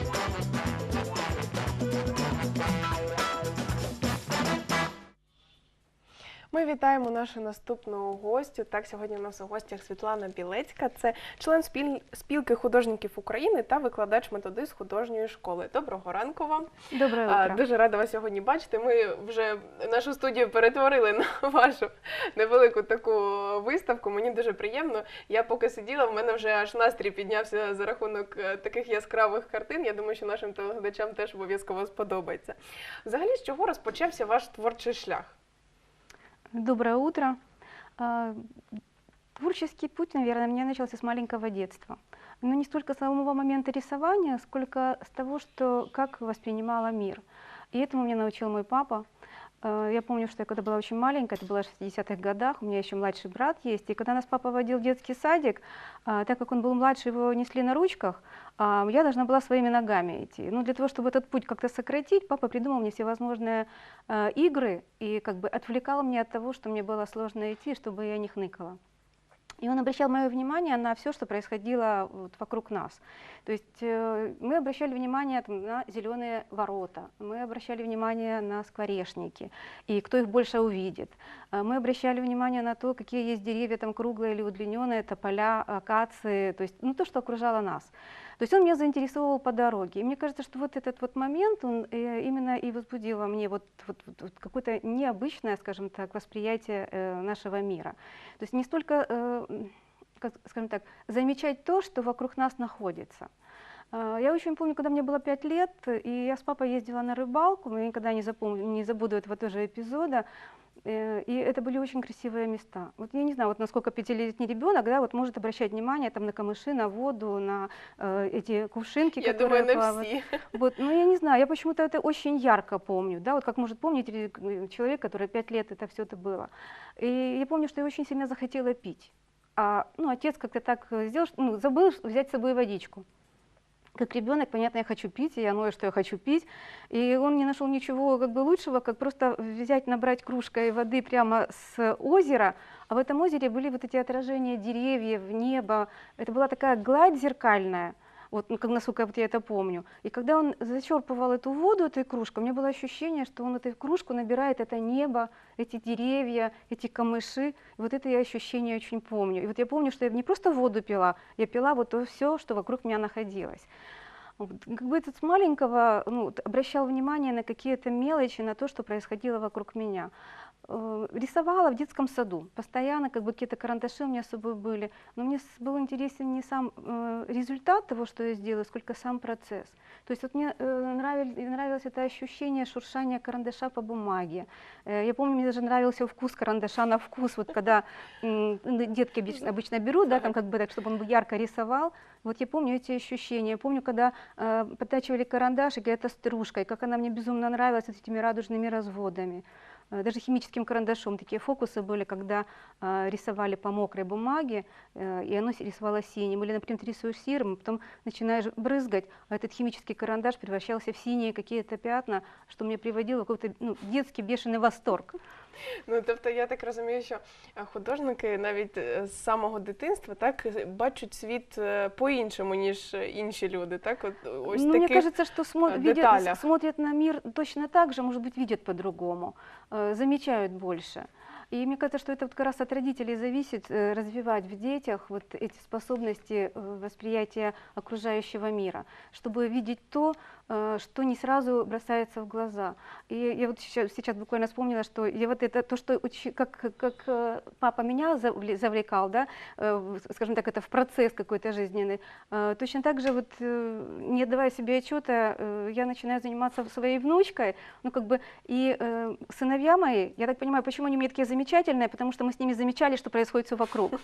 Thank you. Ми вітаємо нашу наступну гостю. Так, сьогодні у нас у гостях Світлана Білецька. Це член спіль... спілки художників України та викладач методист художньої школи. Доброго ранку вам. Доброе А. Дуже рада вас сьогодні бачити. Ми вже нашу студію перетворили на вашу невелику таку виставку. Мені дуже приємно. Я поки сиділа, в мене вже аж настрій піднявся за рахунок е, таких яскравих картин. Я думаю, що нашим телеглядачам теж обов'язково сподобається. Взагалі, з чого розпочався ваш творчий шлях? Доброе утро. А, Творческий путь, наверное, у меня начался с маленького детства. Но не столько с самого момента рисования, сколько с того, что как воспринимала мир. И этому меня научил мой папа. А, Я помню, что я когда была очень маленькая, это было в 60-х годах, у меня еще младший брат есть, и когда нас папа водил в детский садик, а, так как он был младше, его несли на ручках, а, я должна была своими ногами идти. Ну, для того, чтобы этот путь как-то сократить, папа придумал мне всевозможные э, игры и как бы отвлекал меня от того, что мне было сложно идти, чтобы я не хныкала. И он обращал мое внимание на все, что происходило вот вокруг нас. То есть э, мы обращали внимание там, на зеленые ворота, мы обращали внимание на скворечники и кто их больше увидит. Э, Мы обращали внимание на то, какие есть деревья там круглые или удлиненные, тополя, акации, то есть ну, то, что окружало нас. То есть он меня заинтересовал по дороге. И мне кажется, что вот этот вот момент, он э, именно и возбудил во мне вот, вот, вот- какое-то необычное, скажем так, восприятие э, нашего мира. То есть не столько, э, скажем так, замечать то, что вокруг нас находится. А, Я очень помню, когда мне было пять лет, и я с папой ездила на рыбалку, я никогда не, запомню, не забуду этого тоже эпизода, и это были очень красивые места. Вот я не знаю, вот насколько пятилетний ребенок, да, вот может обращать внимание там на камыши, на воду, на э, эти кувшинки, Я которые думаю, плавают. всі. Вот, ну я не знаю, я почему-то это очень ярко помню, да, вот как может помнить э, человек, который пять лет это все это было. И я помню, что я очень сильно захотела пить. А, ну, отец как-то так э, сделал, что, ну, забыл взять с собой водичку. Как ребенок, понятно, я хочу пить, и я знаю, что я хочу пить. И он не нашел ничего как бы лучшего, как просто взять, набрать кружкой воды прямо с озера. А в этом озере были вот эти отражения деревьев, неба. Это была такая гладь зеркальная, вот, ну, как насколько вот я это помню. И когда он зачерпывал эту воду этой кружкой, у меня было ощущение, что он эту кружку набирает это небо, эти деревья, эти камыши. И вот это я ощущение очень помню. И вот я помню, что я не просто воду пила, я пила вот то все, что вокруг меня находилось. Как бы этот с маленького ну, обращал внимание на какие-то мелочи, на то, что происходило вокруг меня. Э, Рисовала в детском саду, постоянно как бы какие-то карандаши у меня с собой были, но мне был интересен не сам э, результат того, что я сделала, сколько сам процесс. То есть вот мне э, нравиль- нравилось это ощущение шуршания карандаша по бумаге. Э, Я помню, мне даже нравился вкус карандаша на вкус, вот когда ну, детки обычно, обычно берут, да, там как бы так, чтобы он ярко рисовал. Вот я помню эти ощущения. Я помню, когда э, подтачивали карандашик, и это стружкой, как она мне безумно нравилась с этими радужными разводами. Э, Даже химическим карандашом такие фокусы были, когда э, рисовали по мокрой бумаге, э, и оно рисовало синим. Или, например, ты рисуешь серым, потом начинаешь брызгать, а этот химический карандаш превращался в синие какие-то пятна, что мне приводило какой-то ну, детский бешеный восторг. Ну тобто я так розумію, що е, художники навіть е, з самого дитинства так е, бачать світ е, по-іншому, ніж е, інші люди. Так, от е, ось ну, мне таких кажется, что смо- э, видят- деталях. смотрят на мир точно так же, может быть, видят по-другому, э, замечают больше. И мне кажется, что это вот как раз от родителей зависит, э, развивать в детях вот эти способности э, восприятия окружающего мира, чтобы видеть то, э, что не сразу бросается в глаза. И я вот сейчас, сейчас буквально вспомнила, что я вот это то, что учи- как, как папа меня завле- завлекал, да, скажем так, это в процесс какой-то жизненный, точно так же вот не отдавая себе отчета, я начинаю заниматься своей внучкой, ну как бы и сыновья мои, я так понимаю, почему они меня такие замечательные, потому что мы с ними замечали, что происходит все вокруг.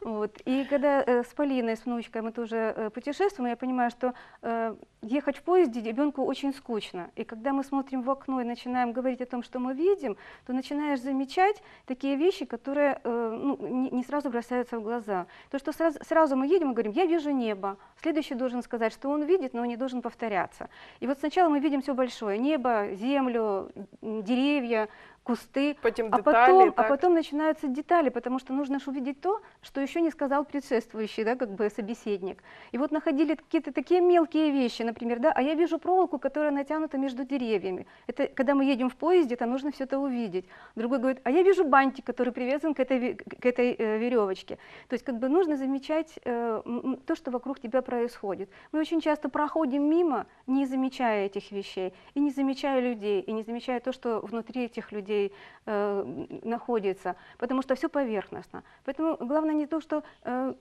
Вот. И когда э, с Полиной, с внучкой мы тоже э, путешествуем, я понимаю, что э, ехать в поезде ребенку очень скучно. И когда мы смотрим в окно и начинаем говорить о том, что мы видим, то начинаешь замечать такие вещи, которые э, ну, не, не сразу бросаются в глаза. То, что сразу, сразу мы едем и говорим, я вижу небо. Следующий должен сказать, что он видит, но он не должен повторяться. И вот сначала мы видим все большое, небо, землю, деревья, кусты, а потом, так? а потом начинаются детали, потому что нужно же увидеть то, что еще не сказал предшествующий, да, как бы собеседник. И вот находили какие-то такие мелкие вещи, например, да, а я вижу проволоку, которая натянута между деревьями. Это когда мы едем в поезде, то нужно все это увидеть. Другой говорит, а я вижу бантик, который привязан к этой, к этой э, веревочке. То есть как бы нужно замечать э, то, что вокруг тебя происходит. Мы очень часто проходим мимо, не замечая этих вещей, и не замечая людей, и не замечая то, что внутри этих людей э, м, находится, потому что все поверхностно. Поэтому главное не то, что э,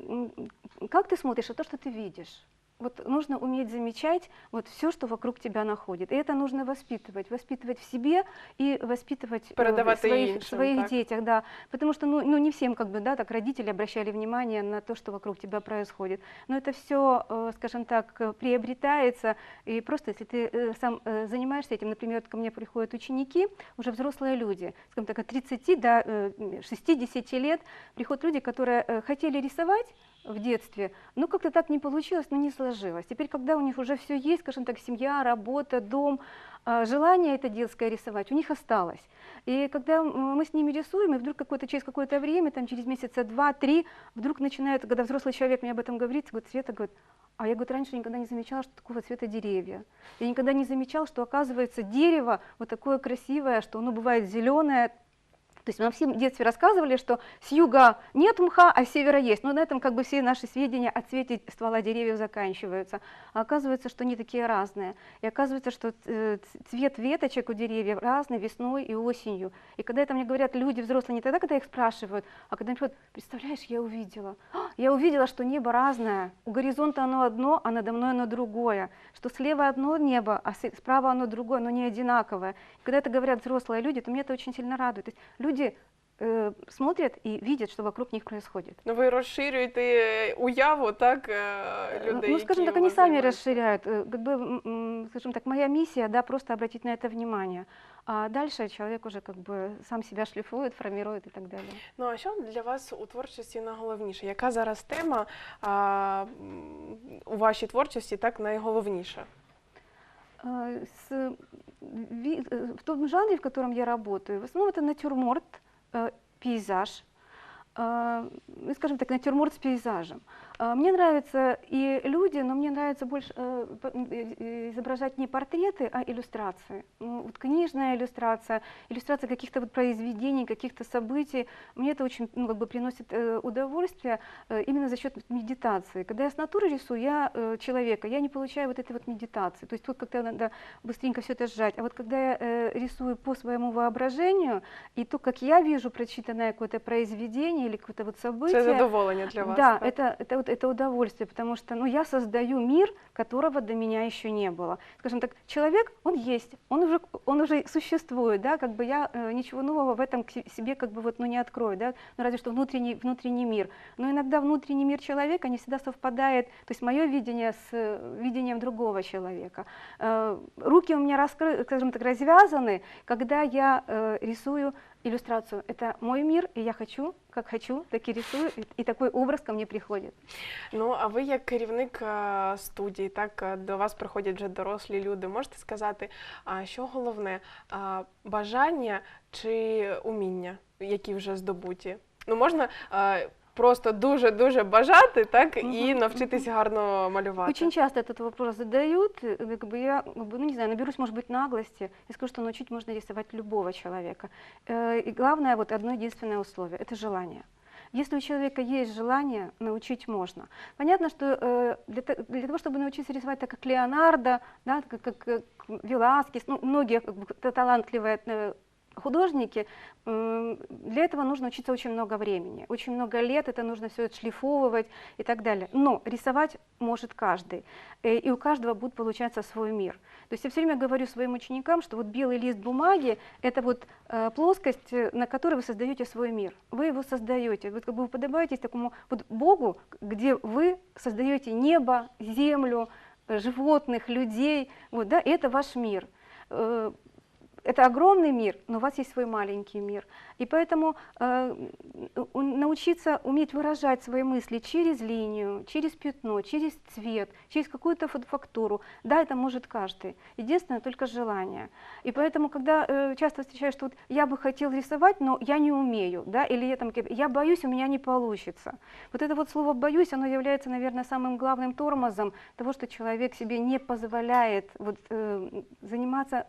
как ты смотришь, а то, что ты видишь. Вот нужно уметь замечать вот все, что вокруг тебя находит. И это нужно воспитывать, воспитывать в себе и воспитывать э, в Передавать и своих, іншим, своих так. детях, да. Потому что ну, ну не всем как бы, да, так родители обращали внимание на то, что вокруг тебя происходит. Но это все, скажем так, э, приобретается. И просто если ты э, сам э, занимаешься этим, например, ко мне приходят ученики, уже взрослые люди, скажем так, от 30 до э, 60 лет, приходят люди, которые э, хотели рисовать, в детстве, но как-то так не получилось, но не сложилось. Теперь, когда у них уже все есть, скажем так, семья, работа, дом, а, желание это детское рисовать у них осталось. И когда мы с ними рисуем, и вдруг какое-то, через какое-то время, там через месяца два-три, вдруг начинает, когда взрослый человек мне об этом говорит, говорит, Света, говорит, а я, говорит, раньше никогда не замечала, что такого цвета деревья. Я никогда не замечал, что, оказывается, дерево вот такое красивое, что оно бывает зеленое, то есть нам всем в детстве рассказывали, что с юга нет мха, а с севера есть. Но на этом как бы все наши сведения о цвете ствола деревьев заканчиваются. А оказывается, что они такие разные. И оказывается, что э, цвет веточек у деревьев разный весной и осенью. И когда это мне говорят люди взрослые, не тогда, когда их спрашивают, а когда они говорят, представляешь, я увидела. «А, Я увидела, что небо разное. У горизонта оно одно, а надо мной оно другое. Что слева одно небо, а справа оно другое, но не одинаковое. И когда это говорят взрослые люди, то меня это очень сильно радует. То есть люди э, смотрят и видят, что вокруг них происходит. Ну, ви розширюєте уяву, так, е, Э, людей, ну, скажем так, они сами расширяют. Э, Как бы, скажем так, моя миссия, да, просто обратить на это внимание. А дальше человек уже как бы сам себя шлифует, формирует и так далее. Ну а що для вас у творчості найголовніше? Яка зараз тема а, м, у вашій творчості так найголовніша? Э, с- ви- э, в том жанре, в котором я работаю, в основном это натюрморт, э, пейзаж, э, ну, скажем так, натюрморт с пейзажем. А, Мне нравятся и люди, но мне нравится больше э, изображать не портреты, а иллюстрации. Ну, вот книжная иллюстрация, иллюстрация каких-то вот произведений, каких-то событий. Мне это очень ну, как бы приносит э, удовольствие э, именно за счет медитации. Когда я с натуры рисую, я человека, я не получаю вот этой вот медитации. То есть тут как-то надо быстренько все это сжать. А вот когда я рисую по своему воображению, и то, как я вижу прочитанное какое-то произведение или какое-то вот событие, Це задоволення для вас. да, так? это, это, вот, это удовольствие, потому что ну, я создаю мир, которого до меня еще не было. Скажем так, человек, он есть, он уже, он уже существует, да, как бы я э, ничего нового в этом себе как бы вот, ну, не открою, да, ну, разве что внутренний, внутренний мир. Но иногда внутренний мир человека не всегда совпадает, то есть мое видение с э, видением другого человека. Э, руки у меня раскры, скажем так, развязаны, когда я э, рисую иллюстрацию. Это мой мир, и я хочу, как хочу, так и рисую, и, такой образ ко мне приходит. Ну, а ви як керівник е, студії, так е, до вас приходять вже дорослі люди. Можете сказати, що головне, бажання чи уміння, які вже здобуті? Ну, можна просто дуже дуже бажати, так і навчитись гарно малювати. Очень часто этот вопрос задают, э, как бы я, ну не знаю, наберусь, может быть, наглости и скажу, что научить можно рисовать любого человека. Э, И главное, вот одно единственное условие – это желание. Если у человека есть желание, научить можно. Понятно, что э, для, то- для того, чтобы научиться рисовать так, как Леонардо, да, как, как, как Веласкес, ну, многие как бы, та- талантливые э, художники, для этого нужно учиться очень много времени, очень много лет, это нужно все отшлифовывать и так далее. Но рисовать может каждый, э, и у каждого будет получаться свой мир. То есть я все время говорю своим ученикам, что вот белый лист бумаги – это вот э, плоскость, э, на которой вы создаете свой мир. Вы его создаете, вы как бы уподобаетесь такому вот Богу, где вы создаете небо, землю, животных, людей, вот, да, и это ваш мир. Это огромный мир, но у вас есть свой маленький мир. И поэтому э, научиться уметь выражать свои мысли через линию, через пятно, через цвет, через какую-то фа- фактуру, да, это может каждый. Единственное, только желание. И поэтому, когда э, часто встречаешь, что вот я бы хотел рисовать, но я не умею, да, или я, там, я боюсь, у меня не получится. Вот это вот слово «боюсь», оно является, наверное, самым главным тормозом того, что человек себе не позволяет вот, э, заниматься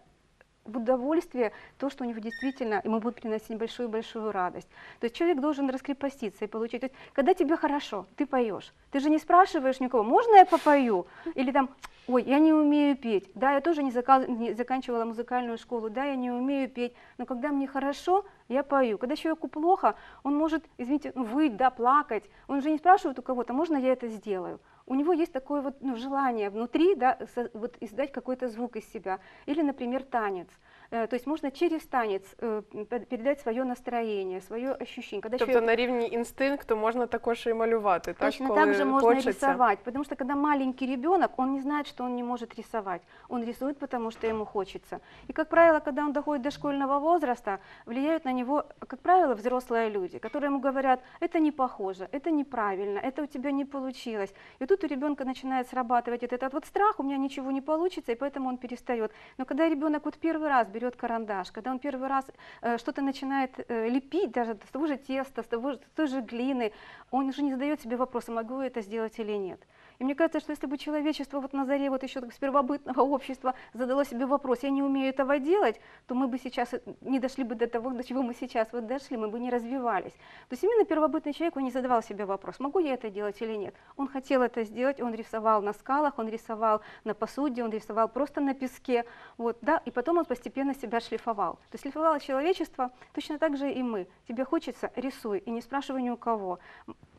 удовольствие то, что у него действительно ему будет приносить большую-большую радость. То есть человек должен раскрепоститься и получить. То есть, когда тебе хорошо, ты поешь. Ты же не спрашиваешь никого, можно я попою? Или там, ой, я не умею петь. Да, я тоже не, зака- не заканчивала музыкальную школу, да, я не умею петь. Но когда мне хорошо, я пою. Когда человеку плохо, он может, извините, ну, выть, да, плакать. Он же не спрашивает у кого-то, можно я это сделаю? У него есть такое вот ну, желание внутри, да, со- вот издать какой-то звук из себя. Или, например, танец. Э, То есть можно через танец э, пе- передать свое настроение, свое ощущение. Когда Тобто человек- на рівні інстинкту можна також і малювати, так? Точно коли так же можно хочеться. рисовать, потому что когда маленький ребенок, он не знает, что он не может рисовать. Он рисует, потому что ему хочется. И, как правило, когда он доходит до школьного возраста, влияют на него, как правило, взрослые люди, которые ему говорят, это не похоже, это неправильно, это у тебя не получилось. И тут у ребенка начинает срабатывать вот этот вот страх, у меня ничего не получится, и поэтому он перестает. Но когда ребенок вот первый раз берет карандаш, когда он первый раз э, что-то начинает э, лепить, даже с того же теста, с той же глины, он уже не задает себе вопроса, могу я это сделать или нет. И мне кажется, что если бы человечество вот на заре вот еще так с первобытного общества задало себе вопрос, я не умею этого делать, то мы бы сейчас э, не дошли бы до того, до чего мы сейчас вот дошли, мы бы не развивались. То есть именно первобытный человек, он не задавал себе вопрос, могу я это делать или нет. Он хотел это сделать, он рисовал на скалах, он рисовал на посуде, он рисовал просто на песке, вот, да, и потом он постепенно себя шлифовал. То есть шлифовало человечество, точно так же и мы. Тебе хочется, рисуй, и не спрашивай ни у кого,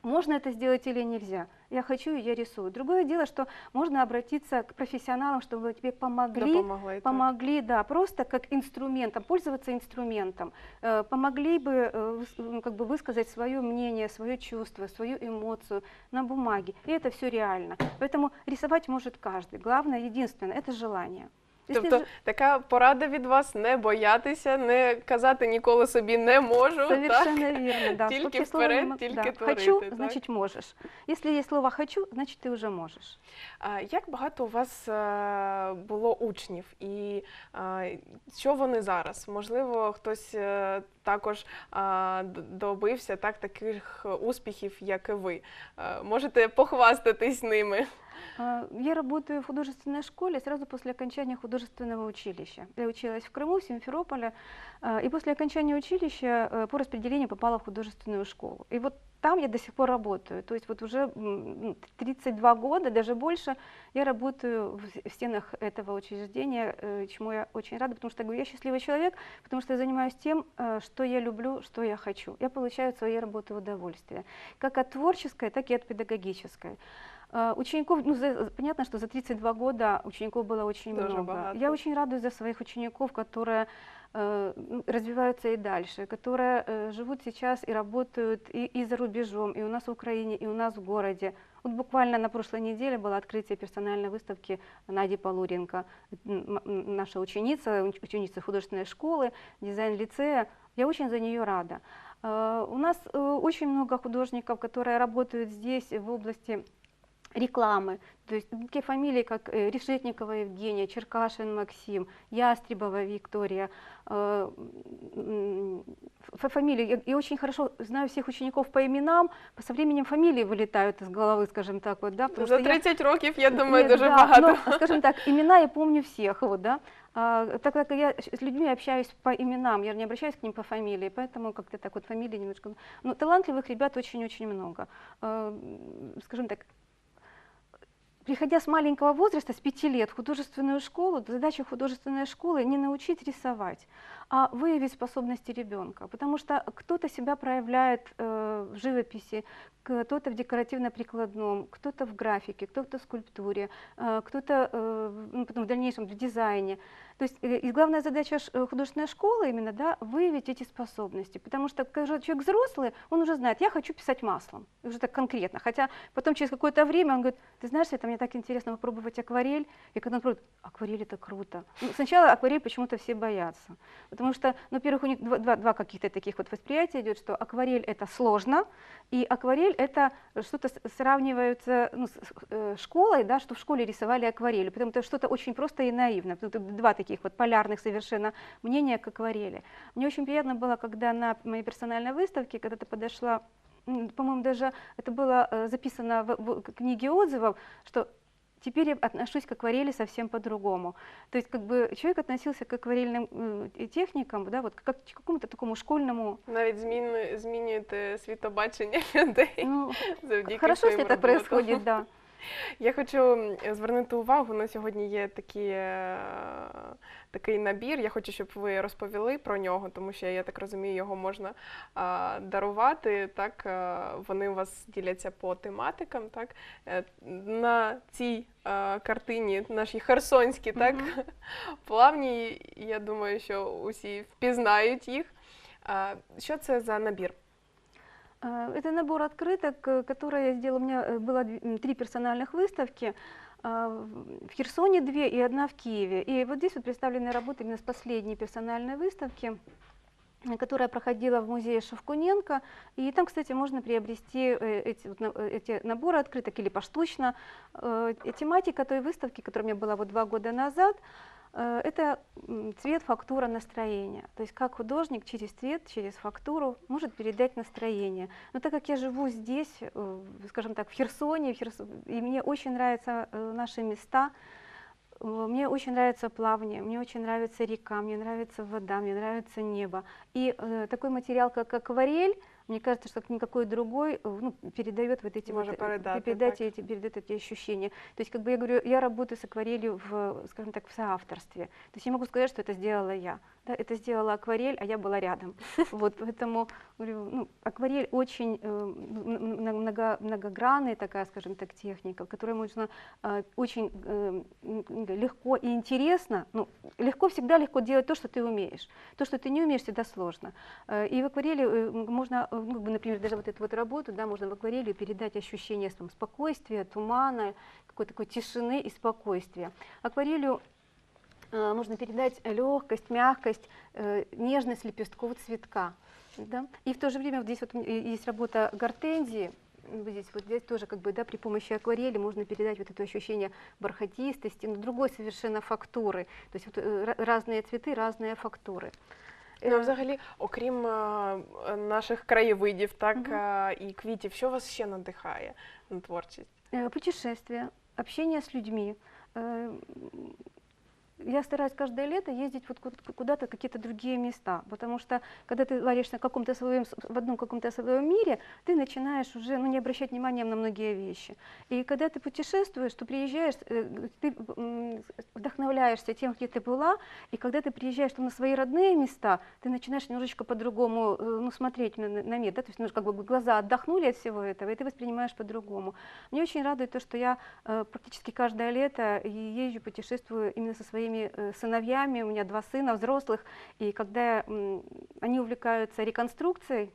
можно это сделать или нельзя. Я хочу, и я рисую. Другое дело, что можно обратиться к профессионалам, чтобы тебе помогли, так. помогли, да, просто как инструментом, пользоваться инструментом, э, помогли бы э, как бы высказать свое мнение, свое чувство, свою эмоцию на бумаге. И это все реально. Поэтому рисовать может каждый. Главное, единственное, это желание. Тобто така порада від вас не боятися, не казати ніколи собі не можу. Так? Совершенно верно, да. Тільки вперед, тільки да. творити, Хочу, так? значит можешь. Если есть слово хочу, значит ты уже можешь. А Як багато у вас е, було учнів, і е, що вони зараз? Можливо, хтось е, також а, добився так таких успіхів, як і ви. Можете похвастатись ними. А, Я работаю в художественной школе сразу после окончания художественного училища. Я училась в Крыму, в Симферополе, а, и после окончания училища э, по распределению попала в художественную школу. И вот там я до сих пор работаю. То есть вот уже м, ну, 32 года, даже больше, я работаю в стенах этого учреждения, э, чему я очень рада, потому что говорю, я счастливый человек, потому что я занимаюсь тем, э, что я люблю, что я хочу. Я получаю от своей работы удовольствие, как от творческой, так и от педагогической. А, Учеников, ну, за- понятно, что за 32 года учеников было очень Тоже много. богато. Я очень радуюсь за своих учеников, которые э, развиваются и дальше, которые э, живут сейчас и работают и, и за рубежом, и у нас в Украине, и у нас в городе. Вот буквально на прошлой неделе было открытие персональной выставки Нади Полуренко, наша ученица, уч- ученица художественной школы, дизайн-лицея. Я очень за нее рада. Э, У нас э, очень много художников, которые работают здесь в области рекламы. То есть такие фамилии, как э, Решетникова Евгения, Черкашин Максим, Ястребова Виктория. э, Фамилии, я, очень хорошо знаю всех учеников по именам, со временем фамилии вылетают из головы, скажем так, вот, да, потому За что я- 30 років, я думаю, нет, дуже да, багато. но, скажем так, имена я помню всех, вот, да. А, так как я с людьми общаюсь по именам, я не обращаюсь к ним по фамилии, поэтому как-то так вот фамилии немножко... Ну, талантливых ребят очень-очень много. А, скажем так, приходя с маленького возраста, с пяти лет в художественную школу, задача художественной школы не научить рисовать, а выявить способности ребенка, потому что кто-то себя проявляет э, в живописи, кто-то в декоративно-прикладном, кто-то в графике, кто-то в скульптуре, э, кто-то э, ну, в дальнейшем в дизайне. То есть э, и главная задача э, художественной школы именно да, выявить эти способности, потому что когда человек взрослый, он уже знает, я хочу писать маслом, уже так конкретно, хотя потом через какое-то время он говорит, ты знаешь, это мне так интересно попробовать акварель, и когда он пробует, акварель это круто. Ну, сначала акварель почему-то все боятся. Потому что, ну, во-первых, у них два, два, два каких-то таких вот восприятия идет, что акварель это сложно, и акварель это что-то сравнивается ну, с э, школой, да, что в школе рисовали акварелью. Потому что что-то очень просто и наивно. Тут два таких вот полярных совершенно мнения к акварели. Мне очень приятно было, когда на моей персональной выставке, когда ты подошла, м, по-моему, даже это было э, записано в, в книге отзывов, что теперь я отношусь к акварели совсем по-другому. То есть как бы человек относился к акварельным э, техникам, да, вот как к какому-то такому школьному. Навіть змін, змінюєте світобачення людей Ну, завдяки хорошо, своїм если так роботам. происходит, да. Я хочу звернути увагу. На сьогодні є такі, е, такий набір. Я хочу, щоб ви розповіли про нього, тому що я так розумію, його можна а, дарувати. Так е, вони у вас діляться по тематикам. Так Е, на цій е, картині нашій херсонській, так Мгм. плавні. Я думаю, що усі впізнають їх. А, Що це за набір? Э, Это набор открыток, э, которые я сделала. У меня э, было три персональных выставки. в Херсоне две и одна в Киеве. И вот здесь вот представлены работы именно с последней персональной выставки, которая проходила в музее Шевкуненко. И там, кстати, можно приобрести эти, эти наборы открыток или поштучно. Тематика той выставки, которая у меня была вот два года назад, это м, цвет, фактура, настроение. То есть как художник через цвет, через фактуру может передать настроение. Но так как я живу здесь, э, скажем так, в Херсоне, в Херс- и мне очень нравятся э, наши места, э, мне очень нравится плавание, мне очень нравится река, мне нравится вода, мне нравится небо. И э, такой материал, как акварель, мне кажется, что никакой другой э, ну, передает вот эти Может вот, э, передать, передать так. эти, передает эти ощущения. То есть, как бы я говорю, я работаю с акварелью в, скажем так, в соавторстве. То есть я могу сказать, что это сделала я. Да, это сделала акварель, а я была рядом. Вот, поэтому говорю, ну, акварель очень э, много, многогранная такая, скажем так, техника, в которой можно э, очень э, легко и интересно, ну, легко всегда легко делать то, что ты умеешь. То, что ты не умеешь, всегда сложно. Э, И в акварели э, можно, э, ну, например, даже вот эту вот работу, да, можно в акварели передать ощущение там, спокойствия, тумана, какой-то такой тишины и спокойствия. Акварелью можно передать легкость, мягкость, э, нежность лепестков цветка. Да? И в то же время вот здесь вот м, и- есть работа гортензии, м, вот здесь вот здесь тоже как бы да при помощи акварели можно передать вот это ощущение бархатистости, но другой совершенно фактуры. То есть вот, э, ра- разные цветы, разные фактуры. Ну, а Э, взагалі, окрім е, е, наших краєвидів, так Мгм. е, і квітів, що вас ще надихає на творчість? Э, Путешествия, общение с людьми. я стараюсь каждое лето ездить вот ку- куда-то, какие-то другие места, потому что когда ты варишь на каком-то своем, в одном каком-то своем мире, ты начинаешь уже ну, не обращать внимания на многие вещи. И когда ты путешествуешь, то приезжаешь, э, ты вдохновляешься тем, где ты была, и когда ты приезжаешь там, на свои родные места, ты начинаешь немножечко по-другому э, ну, смотреть на, на мир, да? то есть ну, как бы глаза отдохнули от всего этого, и ты воспринимаешь по-другому. Мне очень радует то, что я э, практически каждое лето езжу, путешествую именно со своими э, сыновьями. У меня два сына взрослых, и когда они увлекаются реконструкцией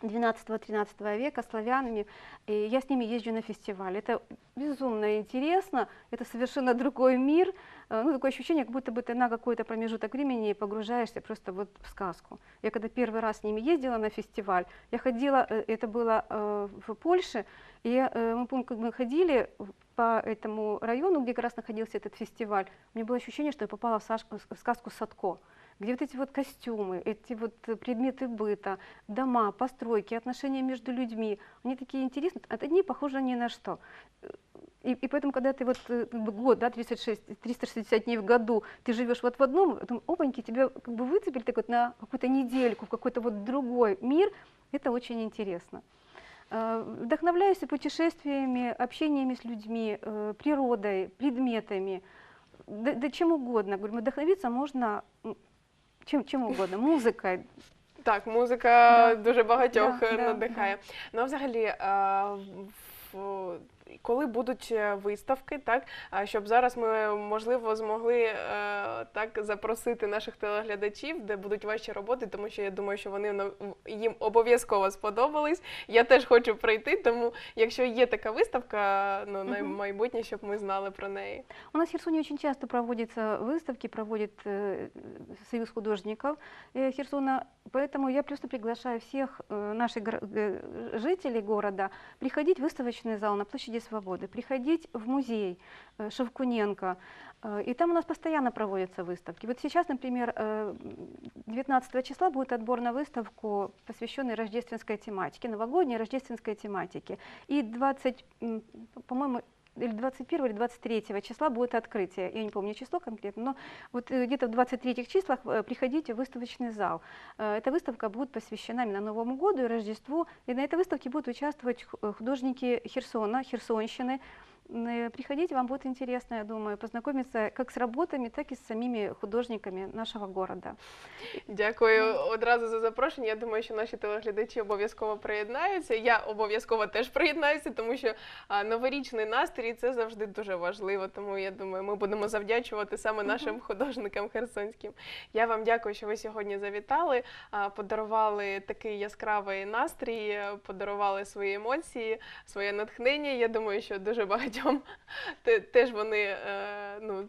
12-13 века славянами, и я с ними езжу на фестиваль. Это безумно интересно, это совершенно другой мир, ну, такое ощущение, как будто бы ты на какой-то промежуток времени погружаешься просто вот в сказку. Я когда первый раз с ними ездила на фестиваль, я ходила, э, это было э, в Польше, и э, мы помню, как мы ходили по этому району, где как раз находился этот фестиваль, у меня было ощущение, что я попала в сказку Садко, где вот эти вот костюмы, эти вот э, предметы быта, дома, постройки, отношения между людьми, они такие интересные, а одни похожи ни на что. И, и поэтому, когда ты вот э, год, да, 36, 360 дней в году, ты живешь вот в одном, потом, опаньки, тебя как бы выцепили так вот на какую-то недельку в какой-то вот другой мир, это очень интересно. Э, Вдохновляюсь путешествиями, общениями с людьми, природой, предметами, да, да чем угодно. Говорю, вдохновиться можно м, чем, чем угодно, музыкой. Так, музика Да. дуже багатьох Да, да, надихає. Ну, а взагалі, е, в- коли будуть е, виставки, так а, щоб зараз ми можливо змогли е, так запросити наших телеглядачів, де будуть ваші роботи, тому що я думаю, що вони на- їм обов'язково сподобались. Я теж хочу прийти, тому якщо є така виставка, ну на Мгм. майбутнє, щоб ми знали про неї. У нас в Херсоне очень часто проводятся выставки, проводит э, Союз художников э, Херсона, поэтому я просто приглашаю всех э, наших горо- э, жителей города приходить в выставочный зал на площади Свободы, приходить в музей э, Шевкуненко, э, и там у нас постоянно проводятся выставки. Вот сейчас, например, э, 19 числа будет отбор на выставку, посвященный рождественской тематике, новогодней рождественской тематике. И 20, м, по-моему, или 21 или 23 числа будет открытие. Я не помню число конкретно, но вот э, где-то в 23 числах э, приходите в выставочный зал. Э, Эта выставка будет посвящена именно Новому году и Рождеству. И на этой выставке будут участвовать художники Херсона, Херсонщины. Э, Приходите, вам будет интересно, я думаю, познакомиться как с работами, так и с самими художниками нашего города. Дякую одразу за запрошення. Я думаю, що наші телеглядачі обов'язково приєднаються. Я обов'язково теж приєднаюся, тому що новорічний настрій це завжди дуже важливо. Тому я думаю, ми будемо завдячувати саме нашим художникам херсонським. Я вам дякую, що ви сьогодні завітали, подарували такий яскравий настрій, е, подарували свої емоції, своє натхнення. Я думаю, що дуже багатьом те- теж вони е, ну,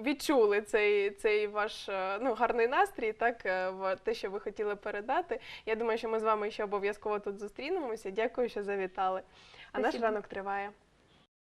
відчули цей, цей ваш е, ну, гарний настрій, так, е, те, що ви хотіли передати. Я думаю, що ми з вами ще обов'язково тут зустрінемося. Дякую, що завітали. А наш ранок триває.